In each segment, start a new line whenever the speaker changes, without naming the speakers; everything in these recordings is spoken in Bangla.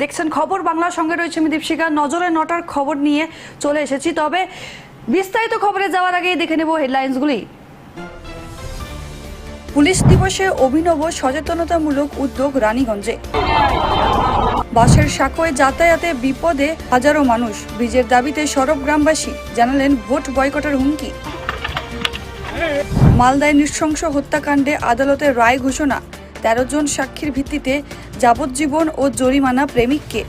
দেখছেন খবর, বাংলার সঙ্গে রয়েছে আমি দীপশিকা নজরে নটার খবর নিয়ে চলে এসেছি, তবে বিস্তারিত খবরে যাওয়ার আগেই দেখে নেব হেডলাইন্সগুলি। পুলিশ দিবসে অভিনব সচেতনতামূলক উদ্যোগ রানীগঞ্জে। বাসের সাঁকোয় যাতায়াতে বিপদে হাজারো মানুষ, ব্রিজের দাবিতে সরব গ্রামবাসী, জানালেন ভোট বয়কটের হুমকি। মালদায় নৃশংস হত্যাকাণ্ডে আদালতের রায় ঘোষণা, তেরো জন সাক্ষীর ভিত্তিতে যাবজ্জীবন ও জরিমানা প্রেমিককে।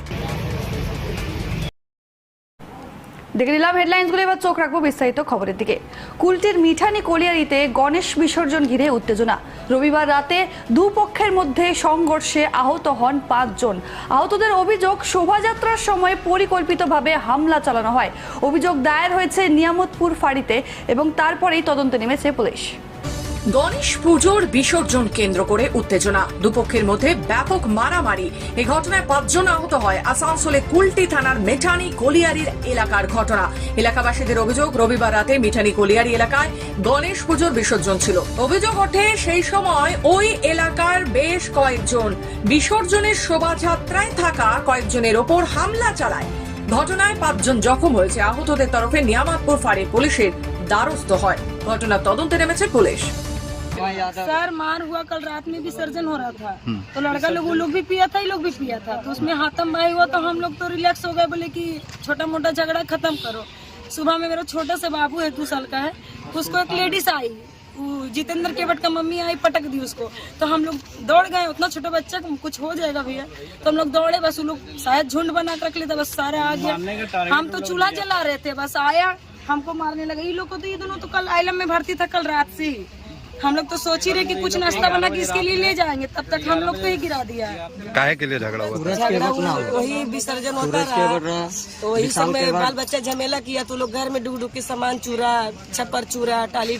দেখে নিলাম হেডলাইন্সগুলো, এবার চোখ রাখব বিস্তারিত খবরের দিকে। কুলটির মিঠানি কলিয়ারিতে গণেশ বিসর্জন ঘিরে উত্তেজনা। রবিবার রাতে দুপক্ষের মধ্যে সংঘর্ষে আহত হন পাঁচজন। আহতদের অভিযোগ, শোভাযাত্রার সময় পরিকল্পিতভাবে হামলা চালানো হয়। অভিযোগ দায়ের হয়েছে নিয়ামতপুর ফাঁড়িতে এবং তারপরেই তদন্তে নেমেছে পুলিশ।
গণেশ পুজোর বিসর্জন কেন্দ্র করে উত্তেজনা। দুপক্ষের মধ্যে ব্যাপক মারামারি। এই ঘটনায় পাঁচজন আহত হয়। আসানসোলে কুলটি থানার মেঠানি কলিয়ারির এলাকার ঘটনা। এলাকাবাসীদের অভিযোগ, রবিবার রাতে মিঠানি কলিয়ারি এলাকায় গণেশ পুজোর বিসর্জন ছিল। অভিযোগ ওঠে, সেই সময় ওই এলাকার বেশ কয়েকজন বিসর্জনের শোভাযাত্রায় থাকা কয়েকজনের ওপর হামলা চালায়। ঘটনায় পাঁচজন জখম হয়েছে। আহতদের তরফে নিয়ামতপুর ফাঁড়ির পুলিশের দ্বারস্থ হয়। ঘটনার তদন্তে নেমেছে পুলিশ।
सर मार हुआ कल रात में विसर्जन हो रहा था। तो लड़का लोग वो लोग भी पिया था ये लोग भी पिया था। तो उसमें हाथम भाई हुआ तो हम लोग तो रिलैक्स हो गए बोले कि छोटा मोटा झगड़ा खत्म करो। सुबह में मेरा छोटा सा बाबू है दो साल का है। उसको एक लेडीज़ आई जितेंद्र केवट का मम्मी आई पटक दी उसको। तो हम लोग दौड़ गए उतना छोटा बच्चा कुछ हो जाएगा भैया। तो हम लोग दौड़े बस वो लोग शायद झुंड बना कर रख लेते बस सारे आ गया। हम तो चूल्हा जला रहे थे बस आया हमको मारने लगा। ये लोग को तो ये दोनों तो कल आइलम में भर्ती था कल रात से ही। हम लोग तो सोच ही रहे कि कुछ नाश्ता बना के इसके लिए ले जाएँगे तब तक हम लोग तो ही गिरा दिया है।
काहे के लिए झगड़ा हुआ
झगड़ा हुआ वही विसर्जन होता रहा। तो वही सब बाल बच्चा झमेला किया तो लोग घर में डूब डूब के सामान चूरा छप्पर चूरा टाली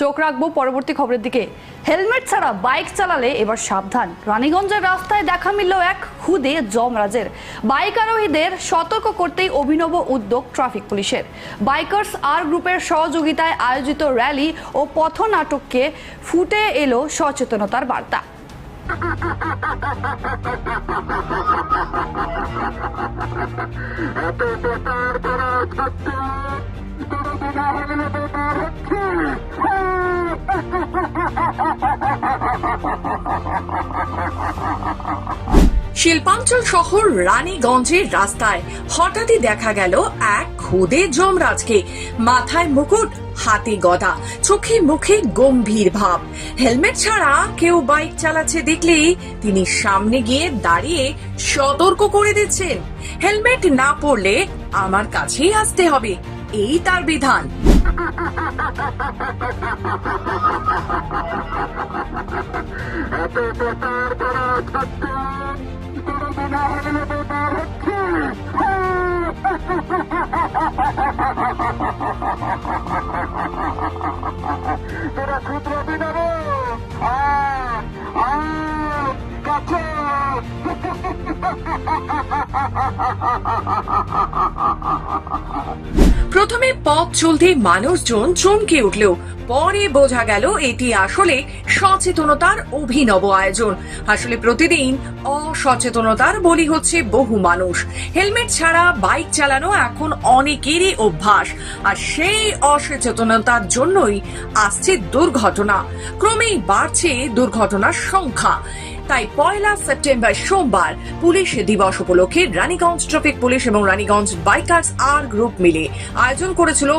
চোখ রাখব পরবর্তী খবরের দিকে। হেলমেট ছাড়া বাইক চালালে এবার সাবধান। রানীগঞ্জের রাস্তায় দেখা মিলল এক হুদে জমরাজের বাইক আরোহীদের সতর্ক করতেই অভিনব উদ্যোগ ট্রাফিক পুলিশের। বাইকার্স আর গ্রুপের সহযোগিতায় আয়োজিত র্যালি ও পথনাটককে ফুটে এলো সচেতনতার বার্তা।
শিল্পাঞ্চল শহর রানীগঞ্জের রাস্তায় হঠাৎই দেখা গেল এক খুদে যমরাজকে। মাথায় মুকুট হাতে গদা, চোখে মুখে গম্ভীর ভাব। হেলমেট ছাড়া কেউ বাইক চালাচ্ছে দেখলেই তিনি সামনে গিয়ে দাঁড়িয়ে সতর্ক করে দিচ্ছেন। হেলমেট না পরলে আমার কাছেই আসতে হবে, এই তার বিধান। তোরা ক্ষুদ্র বিনাবো কাছ প্রথমে পথ চলতে মানুষজন চমকে উঠলেও পরে বোঝা গেল এটি আসলে সচেতনতার অভিনব আয়োজন। আসলে প্রতিদিন অসচেতনতার বলি হচ্ছে বহু মানুষ। হেলমেট ছাড়া বাইক চালানো এখন অনেকেরই অভ্যাস। আর সেই অসচেতনতার জন্যই আসছে দুর্ঘটনা। ক্রমেই বাড়ছে দুর্ঘটনার সংখ্যা। তাই পয়লা সেপ্টেম্বর সোমবার পুলিশ দিবস উপলক্ষে রানীগঞ্জ ট্রাফিক পুলিশ এবং রানীগঞ্জ বাইকার্স আর গ্রুপ মিলে আয়োজন করেছিল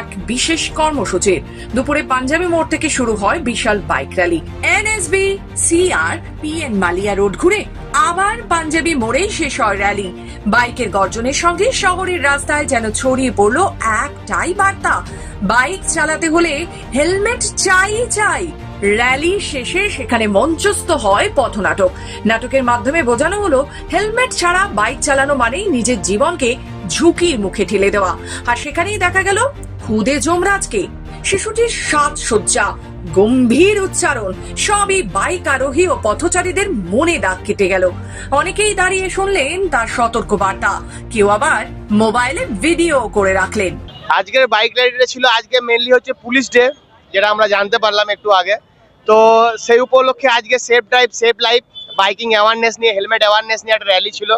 এক বিশেষ কর্মসূচির দুপুরে পাঞ্জাবি মোড় থেকে শুরু হয় বিশাল bike rally. NSB, CR, PN Malia road ঘুরে আবার পাঞ্জাবি মোড়েই শেষ হয় র্যালি। বাইকের গর্জনের সঙ্গে শহরের রাস্তায় যেন ছড়িয়ে পড়ল একটাই বার্তা। বাইক চালাতে হলে হেলমেট চাই চাই র্যালি শেষে সেখানে মঞ্চস্থ হয় পথনাটক। নাটকের মাধ্যমে বোঝানো হলো, হেলমেট ছাড়া বাইক চালানো মানেই নিজের জীবনকে ঝুঁকির মুখে ঠেলে দেওয়া। আর সেখানেই দেখা গেল খুদে যমরাজকে। শিশুটির সাজসজ্জা গম্ভীর উচ্চারণ, সবই বাইক আরোহী ও পথচারীদের মনে দাগ কেটে গেল। অনেকেই দাঁড়িয়ে শুনলেন তার সতর্ক বার্তা কেউ আবার মোবাইলে ভিডিও করে রাখলেন।
আজকের বাইক রাইডটা ছিল, আজকে মেনলি হচ্ছে পুলিশ ডে, যেটা আমরা জানতে পারলাম একটু আগে। তো সেই উপলক্ষে আজকে safe drive safe life biking awareness নিয়ে হেলমেট অ্যাওয়ারনেস নিয়ে একটা র্যালি ছিল।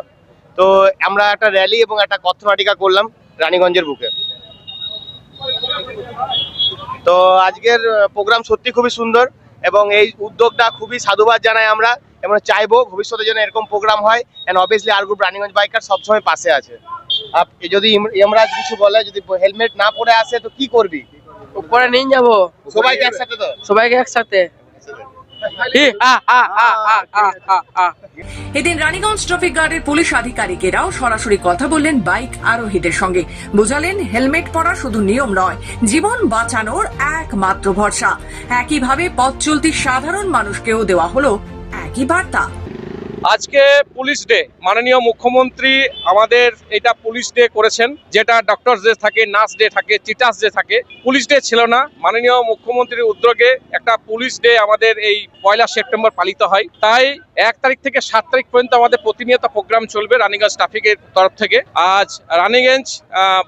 তো আমরা একটা র্যালি এবং একটা কথনাটিকা করলাম রানীগঞ্জের বুকে। তো আজকের প্রোগ্রাম সত্যি খুবই সুন্দর এবং এই উদ্যোগটা খুবই সাধুবাদ জানাই আমরা। এবং চাইব ভবিষ্যতে যেন এরকম প্রোগ্রাম হয়। অ্যান্ড অবভিয়াসলি আর গ্রুপ রানীগঞ্জ বাইকার সবসময় পাশে আছে। যদি ইম- ইমরাজ কিছু বলে, যদি হেলমেট না পরে আসে, তো কি করবি?
উপরে নিয়ে যাব।
সবাইকে একসাথে তো?
সবাইকে একসাথে। হি, আ, আ, আ, আ, আ, আ, আ।
এদিন রানীগঞ্জ ট্রাফিক গার্ডের পুলিশ আধিকারিকেরাও সরাসরি কথা বললেন বাইক আরোহীদের সঙ্গে। বোঝালেন হেলমেট পরা শুধু নিয়ম নয় জীবন বাঁচানোর একমাত্র ভরসা। একইভাবে পথ চলতি সাধারণ মানুষকেও দেওয়া হলো একই বার্তা।
আজকে পুলিশ ডে, মাননীয় মুখ্যমন্ত্রী আমাদের এটা পুলিশ ডে করেছেন, যেটা ডক্টর ডে থাকে নার্স ডে থাকে চিটাস ডে থাকে। পুলিশ ডে ছিল না, মাননীয় মুখ্যমন্ত্রীর উদ্যোগে একটা পুলিশ ডে আমাদের এই পয়লা সেপ্টেম্বর পালিত হয়। তাই এক তারিখ থেকে সাত তারিখ পর্যন্ত আমাদের প্রতিনিয়ত প্রোগ্রাম চলবে রানীগঞ্জ ট্রাফিকের তরফ থেকে। আজ রানীগঞ্জ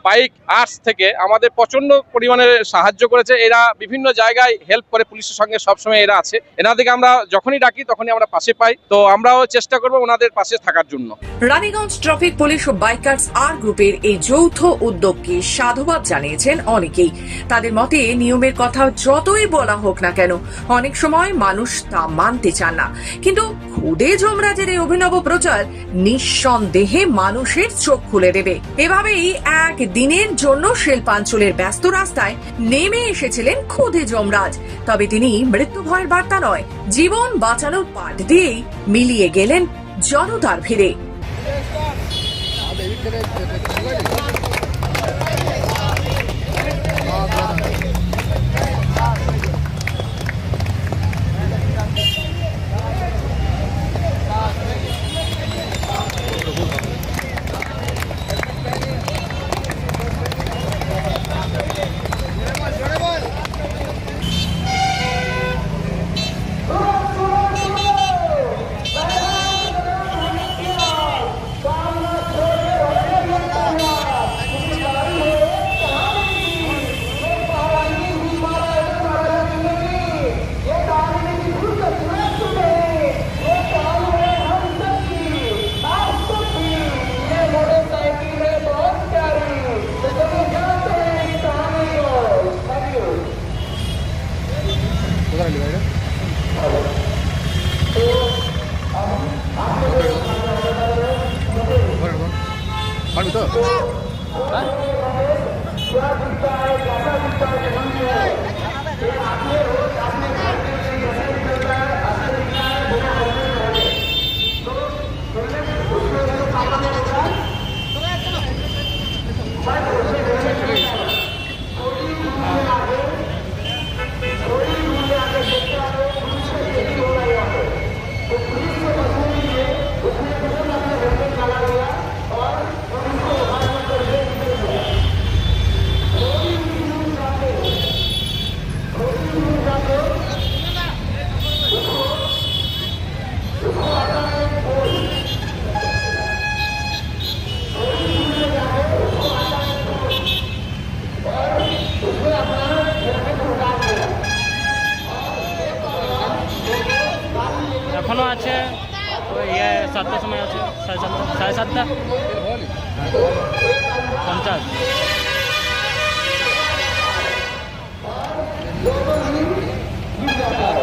বাইক আর্টস থেকে আমাদের প্রচণ্ড পরিমাণে সাহায্য করেছে। এরা বিভিন্ন জায়গায় হেল্প করে পুলিশের সঙ্গে সবসময় এরা আছে। এনাদেরকে আমরা যখনই ডাকি, তখনই আমরা পাশে পাই। তো আমরাও চেষ্টা করব ওনাদের পাশে থাকার জন্য।
রানীগঞ্জ ট্রাফিক পুলিশ ও বাইকার্স আর গ্রুপের এই যৌথ উদ্যোগকে সাধুবাদ জানিয়েছেন অনেকেই। তাদের মতে নিয়মের কথা যতই বলা হোক না কেন, অনেক সময় মানুষ তা মানতে চান না। কিন্তু খুদে যমরাজের এই অভিনব প্রচার নিঃসন্দেহে মানুষের চোখ খুলে দেবে। এভাবেই এক দিনের জন্য শিল্পাঞ্চলের ব্যস্ত রাস্তায় নেমে এসেছিলেন খুদে যমরাজ। তবে তিনি মৃত্যু ভয়ের বার্তা নয়, জীবন বাঁচানোর পাঠ দিয়েই মিলিয়ে গেলেন জনতার ভিড়ে।
Bye. এখনও আছে ইয়ে সাতটার সময় আছে সাড়ে সাতটা সাড়ে সাতটা পঞ্চাশ
Thank you.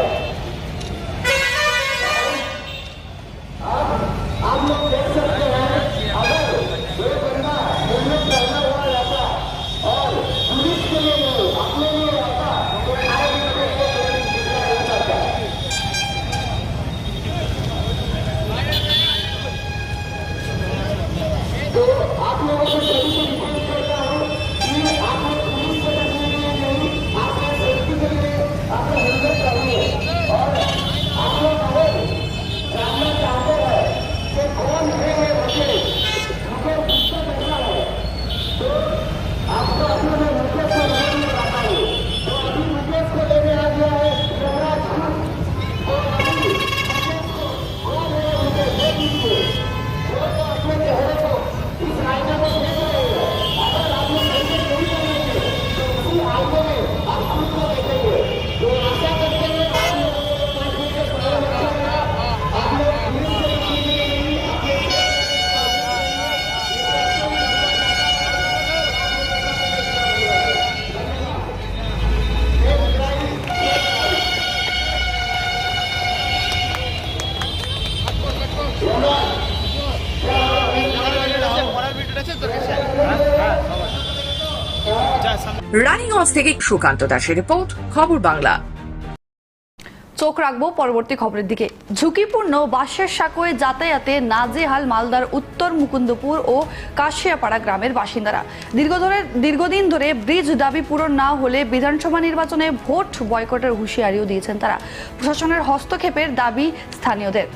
থেকে সুকান্ত দাসের রিপোর্ট, খবর বাংলা।
চোখ রাখব পরবর্তী খবরের দিকে। ঝুঁকিপূর্ণ বাসের সাঁকোয়ে যাতায়াতে নাজেহাল মালদার উত্তর মুকুন্দপুর ও কাশিয়াপাড়া গ্রামের বাসিন্দারা। দীর্ঘ ধরে দীর্ঘদিন ধরে ব্রিজ দাবি পূরণ না হলে বিধানসভা নির্বাচনে ভোট বয়কটের হুঁশিয়ারিও দিয়েছেন তারা। প্রশাসনের হস্তক্ষেপের দাবি স্থানীয়দের।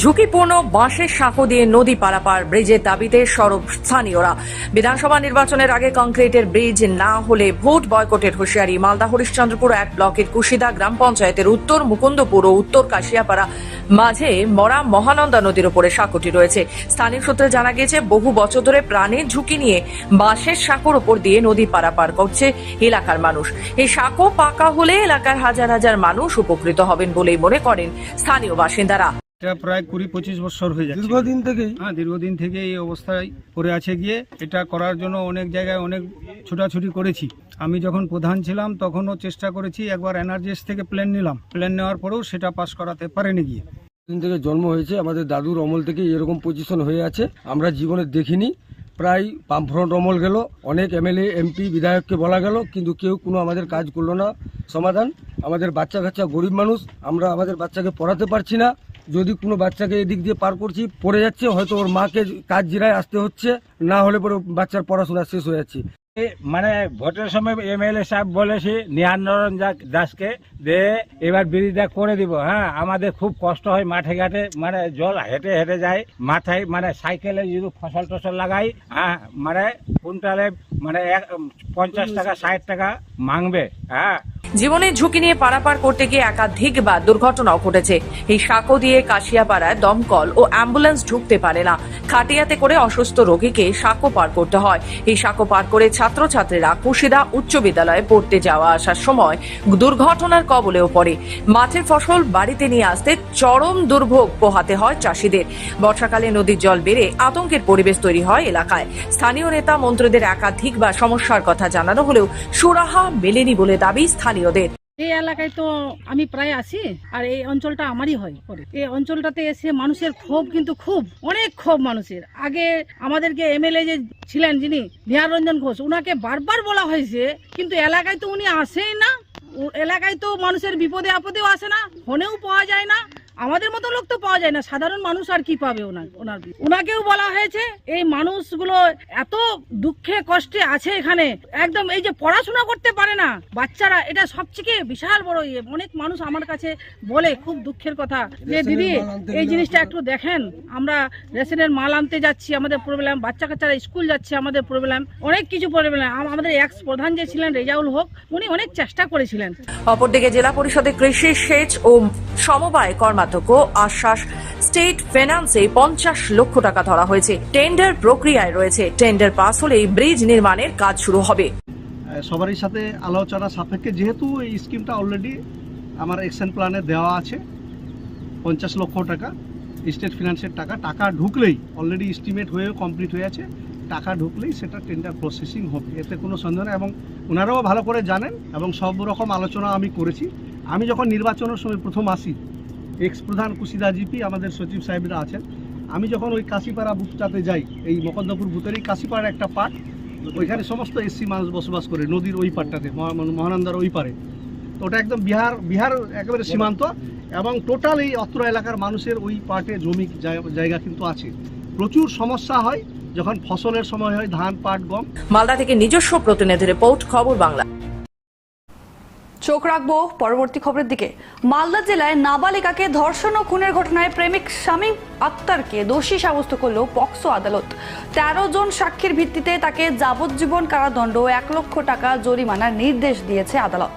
ঝুঁকিপূর্ণ বাঁশের সাঁকো দিয়ে নদী পারাপার ব্রিজের দাবিতে সরব স্থানীয়রা। বিধানসভা নির্বাচনের আগে কংক্রিটের ব্রিজ না হলে ভোট বয়কটের হুঁশিয়ারি। মালদা হরিশ্চন্দ্রপুর এক ব্লকের কুশিদা গ্রাম পঞ্চায়েতের উত্তর, মুকুন্দপুর ও উত্তর কাশিয়াপাড়া মাঝে মরা মহানন্দা নদীর উপরে সাঁকোটি রয়েছে। স্থানীয় সূত্রে জানা গিয়েছে, বহু বছর ধরে প্রাণের ঝুঁকি নিয়ে বাঁশের সাঁকোর উপর দিয়ে নদী পারাপার করছে এলাকার মানুষ। এই সাঁকো পাকা হলে এলাকার হাজার হাজার মানুষ উপকৃত হবেন বলেই মনে করেন স্থানীয় বাসিন্দারা।
এটা প্রায় কুড়ি পঁচিশ বছর হয়ে যাচ্ছে।
দীর্ঘদিন থেকেই?
হ্যাঁ দীর্ঘদিন থেকে এই অবস্থায় পড়ে আছে গিয়ে। এটা করার জন্য অনেক জায়গায় অনেক ছোটাছুটি করেছি। আমি যখন প্রধান ছিলাম তখনও চেষ্টা করেছি একবার এনআরজিএস থেকে প্ল্যান নিলাম। প্ল্যান নেওয়ার পরেও সেটা পাস করাতে পারেনি গিয়ে।
দিন থেকে জন্ম হয়েছে আমাদের দাদুর অমল থেকে এরকম পজিশন হয়ে আছে। আমরা জীবনে দেখিনি। প্রায় বামফ্রন্ট অমল গেল অনেক এমএলএ এমপি বিধায়ককে বলা গেল কিন্তু কেউ কোনো আমাদের কাজ করল না। সমাধান আমাদের বাচ্চা কাচ্চা গরিব মানুষ আমরা আমাদের বাচ্চাকে পড়াতে পারছি না। যদি কোনো বাচ্চাকে এদিক দিয়ে পার করছি, পড়ে যাচ্ছে, হয়তো ওর মাকে কাজ জিরায় আসতে হচ্ছে, না হলে পরে বাচ্চার পড়াশোনা শেষ হয়ে যাচ্ছে।
মানে ভোটের সময় এমএলএ সাহেব বলেছি নিহানরণ দাসকে যে এবার বিরোধিতা করে দিব হ্যাঁ আমাদের খুব কষ্ট হয় মাঠে ঘাটে মানে জল হেঁটে হেঁটে যায়, মাথায় মানে সাইকেলে যদি ফসল টসল লাগাই হ্যাঁ মানে কুইন্টালে মানে পঞ্চাশ টাকা, ষাট টাকা মাংবে হ্যাঁ
জীবনের ঝুঁকি নিয়ে পারাপার করতে গিয়ে একাধিকবার দুর্ঘটনাও ঘটেছে। এই সাঁকো দিয়ে কাশিয়াপাড়ায় দমকল ও অ্যাম্বুলেন্স ঢুকতে পারে না। খাটিয়াতে করে অসুস্থ রোগীকে সাঁকো পার করতে হয়। এই সাঁকো পার করে ছাত্রছাত্রীরা কুশিদা উচ্চ বিদ্যালয়ে পড়তে যাওয়া আসার সময় দুর্ঘটনার কবলেও পড়ে। মাঠের ফসল বাড়িতে নিয়ে আসতে চরম দুর্ভোগ পোহাতে হয় চাষিদের। বর্ষাকালে নদীর জল বেড়ে আতঙ্কের পরিবেশ তৈরি হয় এলাকায়। স্থানীয় নেতা মন্ত্রীদের একাধিকবার সমস্যার কথা জানানো হলেও সুরাহা মেলেনি বলে দাবি স্থানীয়দের
এই এলাকায় তো আমি প্রায় আসি আর এই অঞ্চলটা আমারই হয় পরে। এই অঞ্চলটাতে এসে মানুষের ক্ষোভ কিন্তু খুব, অনেক ক্ষোভ মানুষের। আগে আমাদেরকে এমএলএ যে ছিলেন যিনি, বিহার রঞ্জন ঘোষ, উনাকে বারবার বলা হয়েছে, কিন্তু এলাকায় তো উনি আসেই না। এলাকায় তো মানুষের বিপদে আপদেও আসে না, ফোনেও পাওয়া যায় না। আমাদের মতো লোক তো পাওয়া যায় না। সাধারণ মানুষ আর কি পাবে ওনার ওনার ওনাকেও বলা হয়েছে এই মানুষগুলো এত দুঃখে কষ্টে আছে এখানে। একদম এই যে পড়াশোনা করতে পারে না বাচ্চারা এটা সবথেকে বিশাল বড় ইয়ে। অনেক মানুষ আমার কাছে বলে খুব দুঃখের কথা। যে দিদি এই জিনিসটা একটু দেখেন। আমরা রেশনের মাল আনতে যাচ্ছি আমাদের প্রবলেম বাচ্চা কাচ্চারা স্কুল যাচ্ছে আমাদের প্রবলেম অনেক কিছু প্রবলেম আমাদের এক্স প্রধান যে ছিলেন রেজাউল হক উনি অনেক চেষ্টা করেছিলেন।
অপরদিকে জেলা পরিষদের কৃষি সেচ ও সমবায় কর্মাধ্যক্ষ আশ্বাস স্টেট ফিনান্সে পঞ্চাশ লক্ষ টাকা ধরা হয়েছে। টেন্ডার প্রক্রিয়ায় রয়েছে। টেন্ডার পাস হলেই ব্রিজ নির্মাণের কাজ শুরু হবে।
সবারই সাথে আলোচনা সাপেক্ষে, যেহেতু এই স্কিমটা অলরেডি আমার অ্যাকশন প্ল্যানে দেওয়া আছে, পঞ্চাশ লক্ষ টাকা স্টেট ফিনান্সের টাকা টাকা ঢুকলেই অলরেডি এস্টিমেট হয়ে কমপ্লিট হয়ে আছে, টাকা ঢুকলেই সেটা টেন্ডার প্রসেসিং হবে। এতে কোনো সন্দেহ নেই এবং ওনারাও ভালো করে জানেন এবং সব রকম আলোচনা আমি করেছি। আমি যখন নির্বাচনের সময় প্রথম আসি এক্স প্রধান কুশিদা জিপি আমাদের সচিব সাহেবরা আছেন। আমি যখন ওই কাশিপাড়া বুথটাতে যাই, এই মকন্দপুর বুথেরই কাশিপাড়ার একটা পার্ট ওইখানে সমস্ত এসসি মানুষ বসবাস করে নদীর ওই পাড়টাতে মহা- মহানন্দার ওই পারে তো ওটা একদম বিহার বিহার একেবারে সীমান্ত এবং টোটাল এই অত্র এলাকার মানুষের ওই পার্টে জমি জায়- জায়গা কিন্তু আছে। প্রচুর সমস্যা হয়, যখন ফসলের সময় হয়, ধান, পাট, গম।
মালদা থেকে নিজস্ব প্রতিনিধি রিপোর্ট, খবর বাংলা।
চোখ রাখব পরবর্তী খবরের দিকে। মালদা জেলায় নাবালিকাকে ধর্ষণ ও খুনের ঘটনায় প্রেমিক শামীম আক্তারকে দোষী সাব্যস্ত করল পক্সো আদালত। তেরো জন সাক্ষীর ভিত্তিতে তাকে যাবজ্জীবন কারাদণ্ড এক লক্ষ টাকা জরিমানার নির্দেশ দিয়েছে আদালত।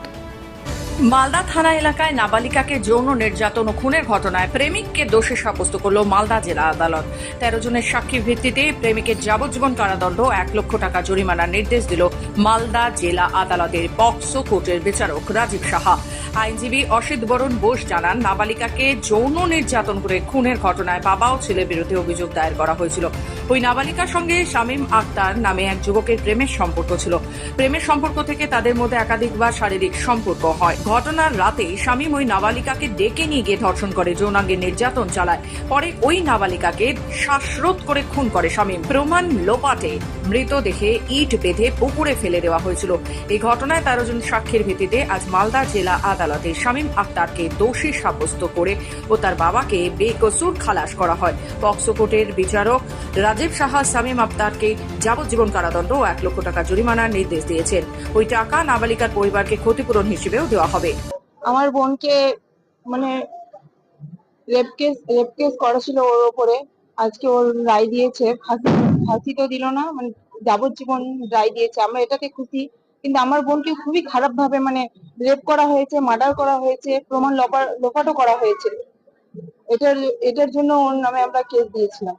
মালদা থানা এলাকায় নাবালিকাকে যৌন নির্যাতন ও খুনের ঘটনায় প্রেমিককে দোষী সাব্যস্ত করল মালদা জেলা আদালত। তেরো জনের সাক্ষীর ভিত্তিতে প্রেমিকের যাবজ্জীবন কারাদণ্ড, এক লক্ষ টাকা জরিমানার নির্দেশ দিল মালদা জেলা আদালতের পক্সো কোর্টের বিচারক রাজীব সাহা। আইনজীবী অসিত বরণ বোস জানান, নাবালিকাকে যৌন নির্যাতন করে খুনের ঘটনায় বাবা ও ছেলের বিরুদ্ধে অভিযোগ দায়ের করা হয়েছিল। ওই নাবালিকার সঙ্গে শামীম আক্তার নামে এক যুবকের প্রেমের সম্পর্ক ছিল। প্রেমের সম্পর্ক থেকে তাদের মধ্যে একাধিকবার শারীরিক সম্পর্ক হয়। ঘটনার রাতে শামীম ওই নাবালিকাকে ডেকে নিয়ে গিয়ে ধর্ষণ করে, যৌনাঙ্গে নির্যাতন চালায়। পরে ওই নাবালিকাকে শ্বাসরোধ করে খুন করে শামীম। প্রমাণ লোপাটে মৃতদেহে ইট বেঁধে পুকুরে ফেলে দেওয়া হয়েছিল। এই ঘটনায় তেরো জন সাক্ষীর ভিত্তিতে আজ মালদা জেলা আদালতে শামীম আক্তারকে দোষী সাব্যস্ত করে ও তার বাবাকে বেকসুর খালাস করা হয়। পক্সো কোর্টের বিচারক রাজীব সাহা শামীম আক্তারকে যাবজ্জীবন কারাদণ্ড ও এক লক্ষ টাকা জরিমানার নির্দেশ দিয়েছেন। ওই টাকা নাবালিকার পরিবারকে ক্ষতিপূরণ হিসেবেও দেওয়া হবে।
আমার বোনকে মানে রেপ কেস রেপ কেস করা ছিল ওর ওপরে। আজকে ওর রায় দিয়েছে। ফাঁসি ফাঁসি তো দিল না মানে যাবজ্জীবন রায় দিয়েছে। আমরা এটাতে খুশি। কিন্তু আমার বোনকে খুবই খারাপ ভাবে মানে রেপ করা হয়েছে মার্ডার করা হয়েছে প্রমাণ লোপা লোপাটও করা হয়েছে। এটার এটার জন্য ওর নামে আমরা কেস দিয়েছিলাম।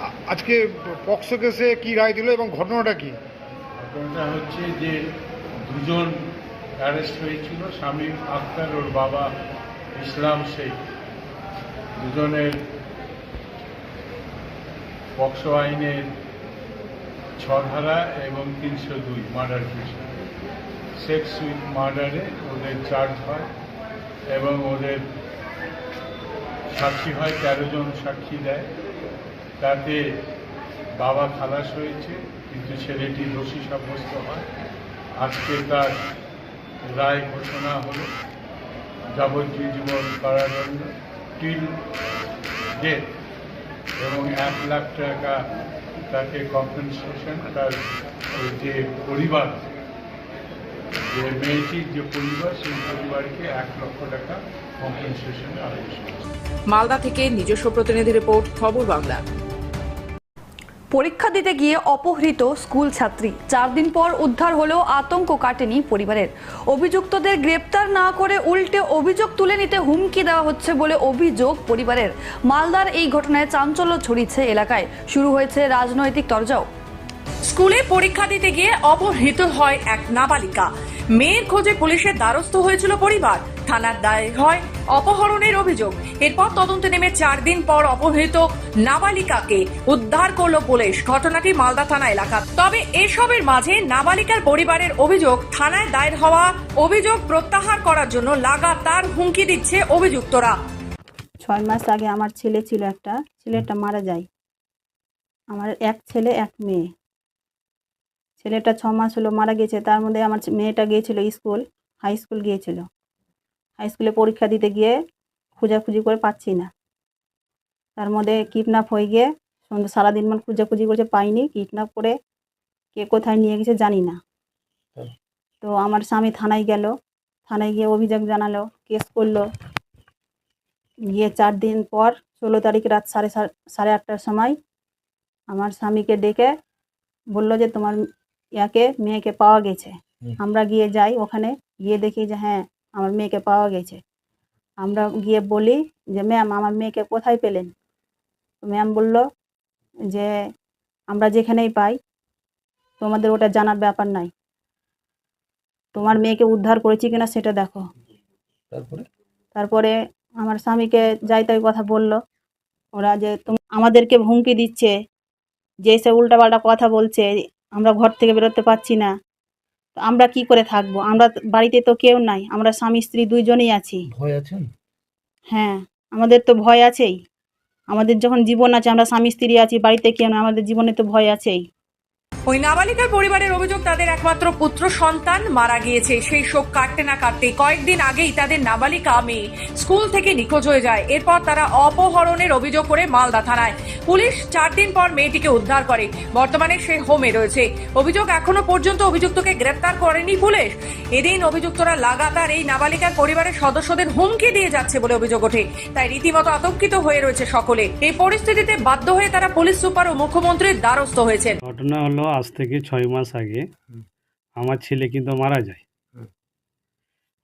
আ- আজকে পক্সো কেসে কি রায় দিল এবং ঘটনাটা কি?
ঘটনাটা হচ্ছে যে দুজন অ্যারেস্ট হয়েছিল শামীম আক্তার ওর বাবা ইসলাম শেখ। দুজনের পক্সো আইনের ছ ধারা এবং তিনশো দুই মার্ডার কেস। সেক্স উইথ মার্ডারে ওদের চার্জ হয় এবং ওদের সাক্ষী হয়, তেরো জন সাক্ষী দেয়। তাতে বাবা খালাস হয়েছে, কিন্তু ছেলেটি দোষী সাব্যস্ত হয়। আজকে তার রায় ঘোষণা হলো, যাবজ্জীবন কারাদণ্ড টিল ডেথ এবং এক লাখ টাকা তাকে কম্পেনসেশন তার যে পরিবার, যে মেয়েটির যে পরিবার, সেই পরিবারকে এক লক্ষ টাকা কম্পেনসেশন আদেশ
মালদা থেকে নিজস্ব প্রতিনিধি রিপোর্ট, খবর বাংলা।
পরীক্ষা দিতে গিয়ে অপহৃত স্কুল ছাত্রী। চার দিন পর উদ্ধার হলেও আতঙ্ক কাটেনি পরিবারের। অভিযুক্তদের গ্রেপ্তার না করে উল্টে অভিযোগ তুলে নিতে হুমকি দেওয়া হচ্ছে বলে অভিযোগ পরিবারের। মালদার এই ঘটনায় চাঞ্চল্য ছড়িয়েছে এলাকায়। শুরু হয়েছে রাজনৈতিক তরজাও।
স্কুলে পরীক্ষা দিতে গিয়ে অপহৃত হয় এক নাবালিকা। মেয়ের খোঁজে পুলিশের দ্বারস্থ হয়েছিল পরিবার। থানার দায়ের হয় অপহরণের অভিযোগ। এরপর তদন্তে নেমে চার দিন পর অপহৃত নাবালিকাকে উদ্ধার করল পুলিশ। ঘটনাটি মালদা থানা এলাকা তবে এসবের মাঝে নাবালিকার পরিবারের অভিযোগ, থানায় দায়ের হওয়া অভিযোগ প্রত্যাহার করার জন্য লাগাতার হুমকি দিচ্ছে অভিযুক্তরা।
ছয় মাস আগে আমার ছেলে ছিল একটা, ছেলেটা মারা যায়। আমার এক ছেলে, এক মেয়ে। ছেলেটা ছ মাস হলো মারা গেছে, তার মধ্যে আমার মেয়েটা গিয়েছিল স্কুল, হাই স্কুল গিয়েছিল। স্কুলে পরীক্ষা দিতে গিয়ে খোঁজাখুঁজি করে পাচ্ছি না। তার মধ্যে কিডন্যাপ হয়ে গিয়ে সন্ধ্যে সারাদিন মান খোঁজাখুঁজি করছে পাইনি কিডন্যাপ করে কে কোথায় নিয়ে গেছে জানি না। তো আমার স্বামী থানায় গেল থানায় গিয়ে অভিযোগ জানালো কেস করল। গিয়ে চার দিন পর ষোলো তারিখ রাত সাড়ে সাড়ে আটটার সময় আমার স্বামীকে ডেকে বলল যে তোমার ইয়াকে মেয়েকে পাওয়া গেছে। আমরা গিয়ে যাই ওখানে গিয়ে দেখি যে হ্যাঁ আমার মেয়েকে পাওয়া গেছে। আমরা গিয়ে বলি যে ম্যাম আমার মেয়েকে কোথায় পেলেন? তো ম্যাম বলল যে আমরা যেখানেই পাই তোমাদের ওটা জানার ব্যাপার নাই। তোমার মেয়েকে উদ্ধার করেছি কিনা সেটা দেখো।
তারপরে?
তারপরে আমার স্বামীকে যাই তাই কথা বলল। ওরা যে তুমি আমাদেরকে হুমকি দিচ্ছে যে সে উল্টাপাল্টা কথা বলছে আমরা ঘর থেকে বেরোতে পারছি না। আমরা কি করে থাকব? আমরা বাড়িতে তো কেউ নাই। আমরা স্বামী স্ত্রী দুইজনেই আছি।
ভয় আছেন
হ্যাঁ আমাদের তো ভয় আছেই। আমাদের যখন জীবন আছে আমরা স্বামী স্ত্রী আছি বাড়িতে কেউ না আমাদের জীবনে তো ভয় আছেই।
ওই নাবালিকার পরিবারের অভিযোগ, তাদের একমাত্র পুত্র সন্তান মারা গিয়েছে। সেই শোক কাটতে না কাটতে কয়েকদিন আগেই তাদের নাবালিকা মেয়ে স্কুল থেকে নিখোঁজ হয়ে যায়। এরপর তারা অপহরণের অভিযোগ করে মালদা থানায়। পুলিশ চার দিন পর মেয়েটিকে উদ্ধার করে। বর্তমানে সে হোমে রয়েছে। অভিযোগ এখনও পর্যন্ত অভিযুক্তকে গ্রেপ্তার করেনি পুলিশ। এদিন অভিযুক্তরা লাগাতার এই নাবালিকার পরিবারের সদস্যদের হুমকি দিয়ে যাচ্ছে বলে অভিযোগ ওঠে। তাই রীতিমতো আতঙ্কিত হয়ে রয়েছে সকলে। এই পরিস্থিতিতে বাধ্য হয়ে তারা পুলিশ সুপার ও মুখ্যমন্ত্রীর দ্বারস্থ হয়েছেন।
ঘটনা হলো আজ থেকে ছয় মাস আগে আমার ছেলে কিন্তু মারা যায়।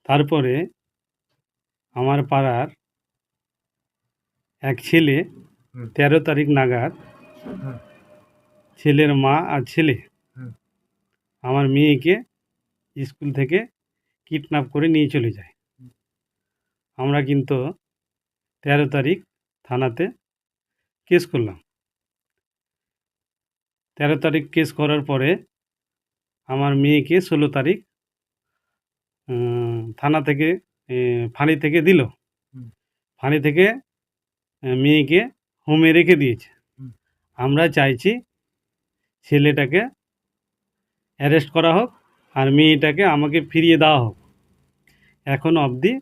তারপরে আমার পাড়ার এক ছেলে তেরো তারিখ নাগাদ ছেলের মা আর ছেলে আমার মেয়েকে স্কুল থেকে কিডন্যাপ করে নিয়ে চলে যায়। আমরা কিন্তু তেরো তারিখ থানাতে কেস করলাম। তেরো তারিখ কেস করার পরে আমার মেয়েকে ষোলো তারিখ থানা থেকে ফাঁড়ি থেকে দিল। ফাঁড়ি থেকে মেয়েকে হোমে রেখে দিয়েছে। আমরা চাইছি ছেলেটাকে অ্যারেস্ট করা হোক আর মেয়েটাকে আমাকে ফিরিয়ে দেওয়া হোক। এখন অবধি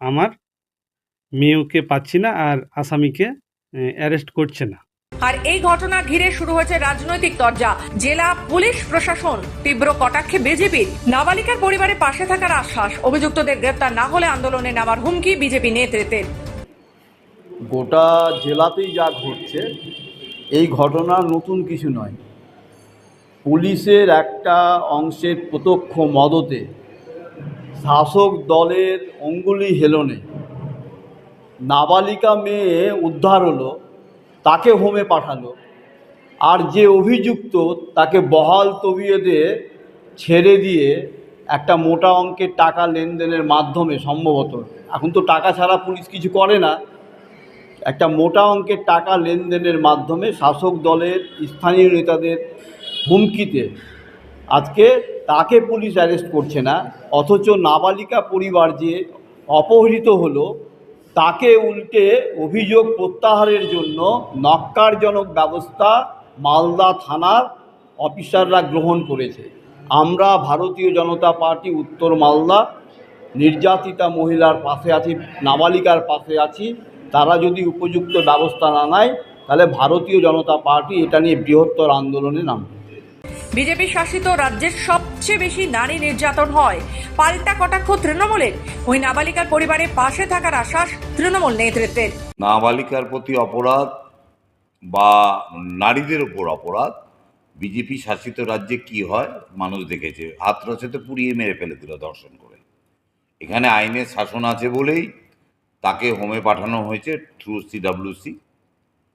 আমার মেয়েকে পাচ্ছি না আর আসামিকে অ্যারেস্ট করছে না।
আর এই ঘটনা ঘিরে শুরু হয়েছে রাজনৈতিক তরজা। জেলা, পুলিশ, প্রশাসন তীব্র কটাক্ষে বিজেপির নাবালিকার পরিবারের পাশে থাকার আশ্বাস, অভিযুক্তদের গ্রেপ্তার না হলে আন্দোলনে নামার হুমকি বিজেপি নেতৃত্বের।
গোটা জেলাতেই যা ঘটছে, এই ঘটনা নতুন কিছু নয়। পুলিশের একটা অংশের প্রত্যক্ষ মদতে শাসক দলের অঙ্গুলি হেলনে নাবালিকা মেয়ে উদ্ধার হলো। তাকে হোমে পাঠালো। আর যে অভিযুক্ত তাকে বহাল তবিয়তে ছেড়ে দিয়ে একটা মোটা অঙ্কের টাকা লেনদেনের মাধ্যমে সম্ভবত, এখন তো টাকা ছাড়া পুলিশ কিছু করে না, একটা মোটা অঙ্কের টাকা লেনদেনের মাধ্যমে শাসক দলের স্থানীয় নেতাদের হুমকিতে আজকে তাকে পুলিশ অ্যারেস্ট করছে না, অথচ নাবালিকা পরিবার যে অপহৃত হলো তাকে উল্টে অভিযোগ প্রত্যাহারের জন্য নক্কারজনক ব্যবস্থা মালদা থানার অফিসাররা গ্রহণ করেছে। আমরা ভারতীয় জনতা পার্টি উত্তর মালদা, নির্যাতিতা মহিলার পাশে আছি, নাবালিকার পাশে আছি। তারা যদি উপযুক্ত ব্যবস্থা না নেয়, তাহলে ভারতীয় জনতা পার্টি এটা নিয়ে বৃহত্তর আন্দোলনে নামবে।
বিজেপি শাসিত রাজ্যের সবচেয়ে বেশি নারী নির্যাতন হয়। পাল্টা কটাক্ষ তৃণমূলের। ওই নাবালিকার পরিবারের পাশে থাকার আশ্বাস তৃণমূল নেতৃত্বের।
নাবালিকার প্রতি অপরাধ বা নারীদের উপর অপরাধ, বিজেপি শাসিত রাজ্যে কি হয় মানুষ দেখেছে। হাতরসেতে পুড়িয়ে মেরে ফেলে দিল দর্শন করে। এখানে আইনের শাসন আছে বলেই তাকে হোমে পাঠানো হয়েছে থ্রু সিডাব্লিউসি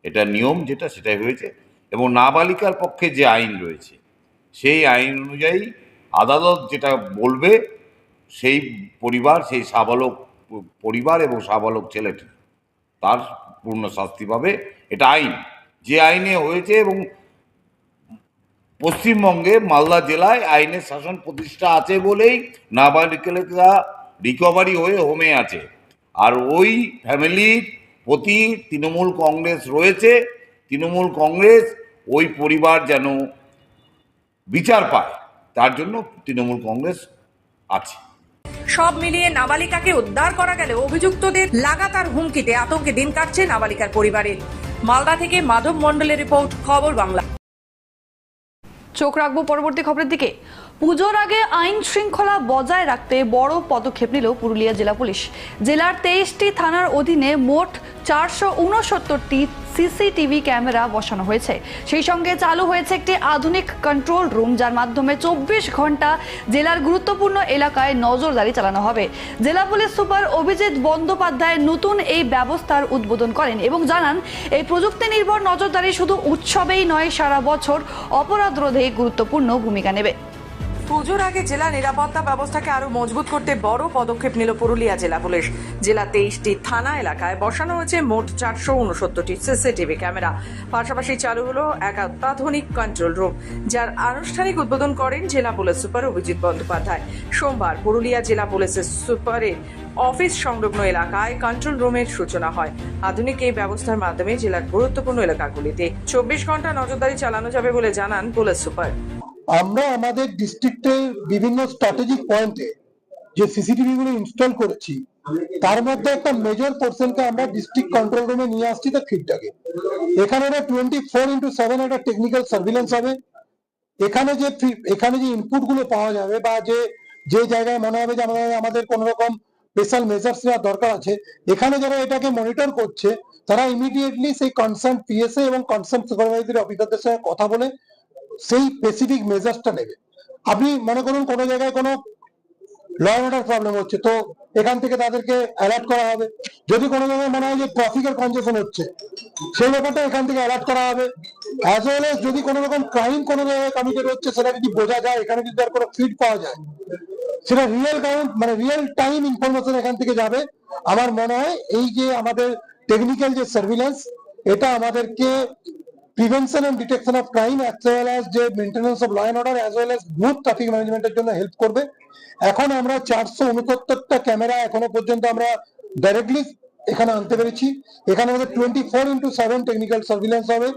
এটা নিয়ম যেটা, সেটাই হয়েছে। এবং নাবালিকার পক্ষে যে আইন রয়েছে সেই আইন অনুযায়ী আদালত যেটা বলবে, সেই পরিবার, সেই সাবালক পরিবার এবং সাবালক ছেলেটি তার পূর্ণ শাস্তি পাবে। এটা আইন। যে আইনে হয়েছে এবং পশ্চিমবঙ্গে মালদা জেলায় আইনের শাসন প্রতিষ্ঠা আছে বলেই নাবালিকা রিকভারি হয়ে হোমে আছে। আর ওই ফ্যামিলির প্রতি তৃণমূল কংগ্রেস রয়েছে। তৃণমূল কংগ্রেস ওই পরিবার যেন বিচার পায় তার জন্য তৃণমূল কংগ্রেস আছে।
সব মিলিয়ে নাবালিকাকে উদ্ধার করা গেলে অভিযুক্তদের লাগাতার হুমকিতে আতঙ্কে দিন কাটছে নাবালিকার পরিবারের মালদা থেকে মাধব মণ্ডলের রিপোর্ট খবর বাংলা।
চোখ রাখব পরবর্তী খবরের দিকে। পুজোর আগে আইন শৃঙ্খলা বজায় রাখতে বড় পদক্ষেপ নিল পুরুলিয়া জেলা পুলিশ। জেলার তেইশটি থানার অধীনে মোট চারশো উনসত্তরটি সিসিটিভি ক্যামেরা বসানো হয়েছে। সেই সঙ্গে চালু হয়েছে একটি আধুনিক কন্ট্রোল রুম যার মাধ্যমে চব্বিশ ঘণ্টা জেলার গুরুত্বপূর্ণ এলাকায় নজরদারি চালানো হবে। জেলা পুলিশ সুপার অভিজিৎ বন্দ্যোপাধ্যায় নতুন এই ব্যবস্থার উদ্বোধন করেন এবং জানান, এই প্রযুক্তি নির্ভর নজরদারি শুধু উৎসবেই নয়, সারা বছর অপরাধ রোধে গুরুত্বপূর্ণ ভূমিকা নেবে।
পুজোর আগে জেলা নিরাপত্তা ব্যবস্থাকে আরও মজবুত করতে বড় পদক্ষেপ নিল পুরুলিয়া জেলা পুলিশ। জেলা তেইশটি থানা এলাকায় বসানো হয়েছে মোট চারশো উনসত্তরটি সিসিটিভি ক্যামেরা। পাশাপাশি চালু হলো এক অত্যাধুনিক কন্ট্রোল রুম যার আনুষ্ঠানিক উদ্বোধন করেন জেলা পুলিশ সুপার অভিজিৎ বন্দ্যোপাধ্যায়। সোমবার পুরুলিয়া জেলা পুলিশের সুপারের অফিস সংলগ্ন এলাকায় কন্ট্রোল রুমের সূচনা হয়। আধুনিক এই ব্যবস্থার মাধ্যমে জেলার গুরুত্বপূর্ণ এলাকাগুলিতে চব্বিশ ঘণ্টা নজরদারি চালানো যাবে বলে জানান পুলিশ সুপার।
আমরা আমাদের ডিস্ট্রিক্টের বিভিন্ন স্ট্র্যাটেজিক পয়েন্টে যে সিসিটিভি গুলো ইনস্টল করেছি, তার মধ্যে একটা মেজর পোর্শনকে আমরা ডিস্ট্রিক্ট কন্ট্রোল রুমে নিয়ে আসছি তার ফিডটাকে এখানে একটা টোয়েন্টি ফোর ইন্টু সেভেন একটা টেকনিক্যাল সার্ভিলেন্স হবে। এখানে যে এখানে যে ইনপুটগুলো পাওয়া যাবে বা যে যে জায়গায় মনে হবে যে আমাদের আমাদের কোন রকম স্পেশাল মেজার্স নেওয়ার দরকার আছে, এখানে যারা এটাকে মনিটর করছে, তারা ইমিডিয়েটলি সেই কনসার্ন পিএসএ এবং কনসার্ন সুপারভাইজারি অফিসারদের সঙ্গে কথা বলে সেই স্পেসিফিক মেজার্সটা নেবে। আপনি মনে করুন কোনো জায়গায় কোনো ল অর্ডার প্রবলেম হচ্ছে, তো এখান থেকে তাদেরকে অ্যালার্ট করা হবে। যদি কোনো জায়গায় মনে হয় যে ট্রাফিকের কনজেশন হচ্ছে, সেই ব্যাপারটা এখান থেকে অ্যালার্ট করা হবে। অ্যাজ ওয়েল এস যদি কোনো রকম ক্রাইম কোনো জায়গায় কমিটেড হচ্ছে, সেটা যদি বোঝা যায়, এখানে যদি তার কোনো ফিড পাওয়া যায়, সেটা রিয়েল কাউন্ট মানে রিয়েল টাইম ইনফরমেশন এখান থেকে যাবে। আমার মনে হয় এই যে আমাদের টেকনিক্যাল যে সার্ভিলেন্স এটা আমাদেরকে prevention and detection of crime as well as যে maintenance of law and order as well as group traffic ম্যানেজমেন্টের জন্য হেল্প করবে। এখন আমরা চারশো উনসত্তরটা ক্যামেরা এখনও পর্যন্ত আমরা ডাইরেক্টলি এখানে আনতে পেরেছি। এখানে আমাদের twenty four into seven technical surveillance হবে।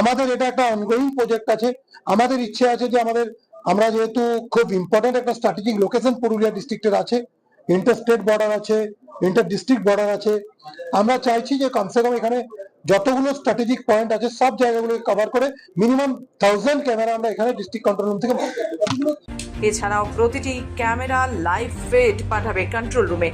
আমাদের এটা একটা অনগোয়িং প্রজেক্ট আছে। আমাদের ইচ্ছে আছে যে আমাদের, আমরা যেহেতু খুব ইম্পর্টেন্ট একটা স্ট্র্যাটেজিক লোকেশন পুরুলিয়া ডিস্ট্রিক্টের আছে। ইন্টার স্টেট বর্ডার আছে ইন্টার ডিস্ট্রিক্ট বর্ডার আছে। আমরা চাইছি যে কমসে কম এখানে যতগুলো স্ট্র্যাটেজিক পয়েন্ট আছে, সব জায়গাগুলোকে কভার করে মিনিমাম থাউজেন্ড ক্যামেরা আমরা এখানে ডিস্ট্রিক্ট কন্ট্রোল রুম থেকে
এছাড়াও প্রতিটি ক্যামেরা লাইভ ফেড পাঠাবে কন্ট্রোল রুমে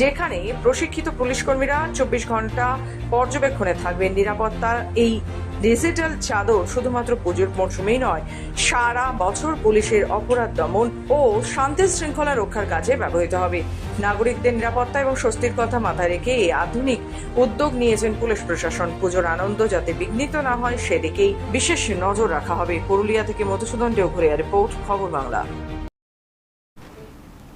যেখানে প্রশিক্ষিত পুলিশ কর্মীরা চব্বিশ ঘণ্টা পর্যবেক্ষণে থাকবেন। নিরাপত্তার এই ডিজিটাল চাদর শুধুমাত্র পুজোর মরশুমেই নয়, সারা বছর পুলিশের অপরাধ দমন ও শান্তি শৃঙ্খলা রক্ষার কাজে ব্যবহৃত হবে। নাগরিকদের নিরাপত্তা এবং স্বস্তির কথা মাথায় রেখে এই আধুনিক উদ্যোগ নিয়েছেন পুলিশ প্রশাসন। পুজোর আনন্দ যাতে বিঘ্নিত না হয়, সেদিকেই বিশেষ নজর রাখা হবে। পুরুলিয়া থেকে মধুসূদন দেওঘরিয়া রিপোর্ট, খবর বাংলা।